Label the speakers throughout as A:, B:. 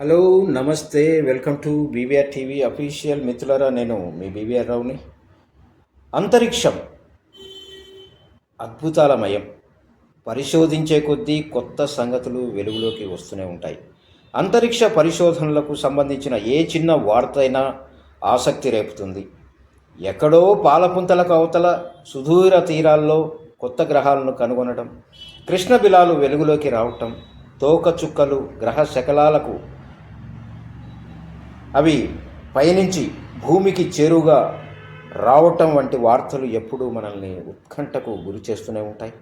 A: Hello నమస్తే welcome to BVR TV official మిత్రులరా నేను మీ బీవీఆర్ రావుని. అంతరిక్షం అద్భుతాలమయం. పరిశోధించే కొద్దీ కొత్త సంగతులు వెలుగులోకి వస్తూనే ఉంటాయి. అంతరిక్ష పరిశోధనలకు సంబంధించిన ఏ చిన్న వార్త అయినా ఆసక్తి రేపుతుంది. ఎక్కడో పాలపుంతలకు అవతల సుదూర తీరాల్లో కొత్త గ్రహాలను కనుగొనడం కృష్ణ బిలాలు వెలుగులోకి రావటం తోక చుక్కలు గ్రహ శకలాలకు అవి పయనించి భూమికి చేరువుగా రావటం వంటి వార్తలు ఎప్పుడూ మనల్ని ఉత్కంఠకు గురి చేస్తూనే ఉంటాయి.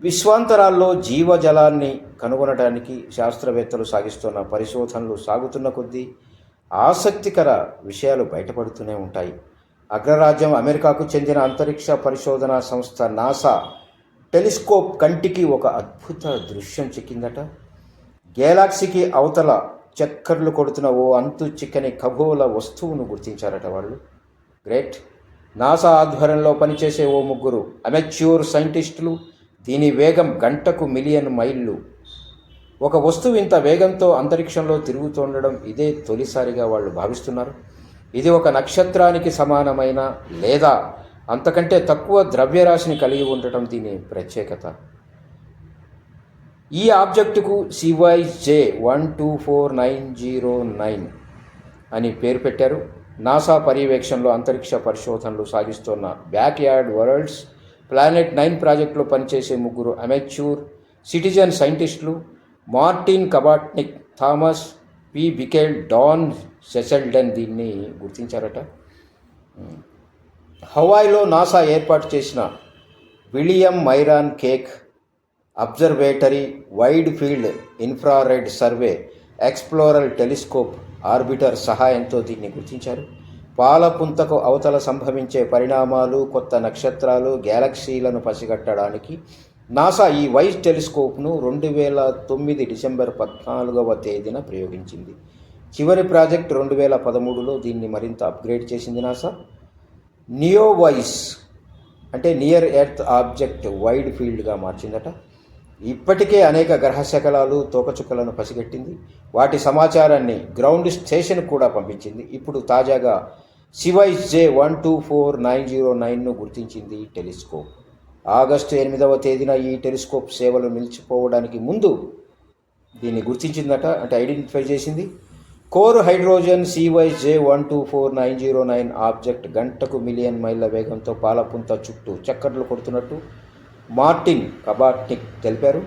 A: విశ్వాంతరాల్లో జీవజలాన్ని కనుగొనడానికి శాస్త్రవేత్తలు సాగిస్తున్న పరిశోధనలు సాగుతున్న కొద్దీ ఆసక్తికర విషయాలు బయటపడుతూనే ఉంటాయి. అగ్రరాజ్యం అమెరికాకు చెందిన అంతరిక్ష పరిశోధనా సంస్థ నాసా టెలిస్కోప్ కంటికి ఒక అద్భుత దృశ్యం చిక్కిందట. గేలాక్సీకి అవతల చక్కర్లు కొడుతున్న ఓ అంతు చిక్కని ఖగోళ వస్తువును గుర్తించారట వాళ్ళు. గ్రేట్. నాసా ఆధ్వర్యంలో పనిచేసే ఓ ముగ్గురు అమెచ్యూర్ సైంటిస్టులు దీని వేగం గంటకు మిలియన్ మైళ్ళు. ఒక వస్తువు ఇంత వేగంతో అంతరిక్షంలో తిరుగుతుండడం ఇదే తొలిసారిగా వాళ్ళు భావిస్తున్నారు. ఇది ఒక నక్షత్రానికి సమానమైన లేదా అంతకంటే తక్కువ ద్రవ్యరాశిని కలిగి ఉండటం దీని ప్రత్యేకత. ఈ ఆబ్జెక్టుకు సివైజే one two four nine zero nine అని పేరు పెట్టారు. నాసా పర్యవేక్షణలో అంతరిక్ష పరిశోధనలు సాగిస్తున్న backyard worlds planet nine ప్రాజెక్టులో పనిచేసే ముగ్గురు అమెచ్యూర్ సిటిజన్ సైంటిస్టులు Martin Kabatnik Thomas P. Bickle Dan Caselden దీన్ని గుర్తించారట. హవాయిలో నాసా ఏర్పాటు చేసిన William Myron Keck observatory wide field infrared survey explorer telescope orbiter సహాయంతో దీన్ని గుర్తించారు. పాలపుంతకు అవతల సంభవించే పరిణామాలు కొత్త నక్షత్రాలు గ్యాలక్సీలను పసిగట్టడానికి నాసా ఈ వైజ్ టెలిస్కోప్ను రెండు వేల తొమ్మిది డిసెంబర్ పద్నాలుగవ తేదీన ప్రయోగించింది. చివరి ప్రాజెక్ట్ రెండు వేల పదమూడులో దీన్ని మరింత అప్గ్రేడ్ చేసింది నాసా. నియోవైస్ అంటే నియర్ ఎర్త్ ఆబ్జెక్ట్ వైడ్ ఫీల్డ్గా మార్చిందట. ఇప్పటికే అనేక గ్రహ శకలాలు తోకచుక్కలను పసిగట్టింది. వాటి సమాచారాన్ని గ్రౌండ్ స్టేషన్ కూడా పంపించింది. ఇప్పుడు తాజాగా సివైస్ J one two four nine zero నైన్ను గుర్తించింది టెలిస్కోప్. ఆగస్టు ఎనిమిదవ తేదీన ఈ టెలిస్కోప్ సేవలు నిలిచిపోవడానికి ముందు దీన్ని గుర్తించిందట అంటే ఐడెంటిఫై చేసింది. Core hydrogen సివైస్ J one two four nine zero nine object గంటకు మిలియన్ మైళ్ళ వేగంతో పాలపుంత చుట్టూ చక్కర్లు కొడుతున్నట్టు మార్టిన్ కబాట్నిక్ తెలిపారు.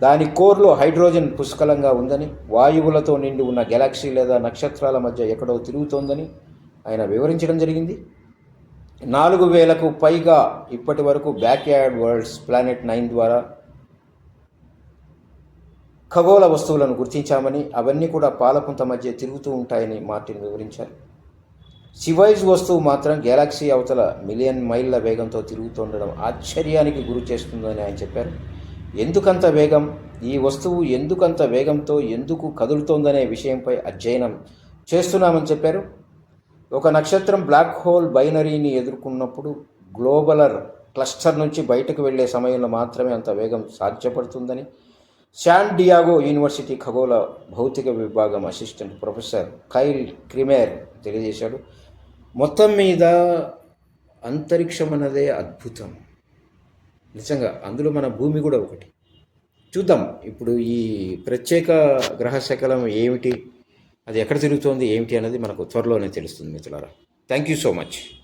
A: దాని కోర్లో హైడ్రోజన్ పుష్కలంగా ఉందని వాయువులతో నిండి ఉన్న గెలాక్సీ లేదా నక్షత్రాల మధ్య ఎక్కడో తిరుగుతోందని ఆయన వివరించడం జరిగింది. నాలుగు వేలకు పైగా ఇప్పటి వరకు బ్యాక్యార్డ్ వరల్డ్స్ ప్లానెట్ నైన్ ద్వారా ఖగోళ వస్తువులను గుర్తించామని అవన్నీ కూడా పాలపుంత మధ్య తిరుగుతూ ఉంటాయని మార్టిన్ వివరించారు. సివైజ్ వస్తువు మాత్రం గెలాక్సీ అవతల మిలియన్ మైళ్ళ వేగంతో తిరుగుతుండడం ఆశ్చర్యానికి గురి చేస్తుందని ఆయన చెప్పారు. ఎందుకంత వేగం? ఈ వస్తువు ఎందుకంత వేగంతో ఎందుకు కదులుతోందనే విషయంపై అధ్యయనం చేస్తున్నామని చెప్పారు. ఒక నక్షత్రం బ్లాక్ హోల్ బైనరీని ఎదుర్కొన్నప్పుడు గ్లోబలర్ క్లస్టర్ నుంచి బయటకు వెళ్ళే సమయంలో మాత్రమే అంత వేగం సాధ్యపడుతుందని శాన్ డియాగో యూనివర్సిటీ ఖగోళ భౌతిక విభాగం అసిస్టెంట్ ప్రొఫెసర్ కైల్ క్రిమేర్ తెలియజేశాడు. మొత్తం మీద అంతరిక్షం అన్నదే అద్భుతం. నిజంగా అందులో మన భూమి కూడా ఒకటి. చూద్దాం ఇప్పుడు ఈ ప్రత్యేక గ్రహ శకలం ఏమిటి? అది ఎక్కడ తిరుగుతోంది? ఏమిటి అనేది మనకు త్వరలోనే తెలుస్తుంది మిత్రులారా. Thank you so much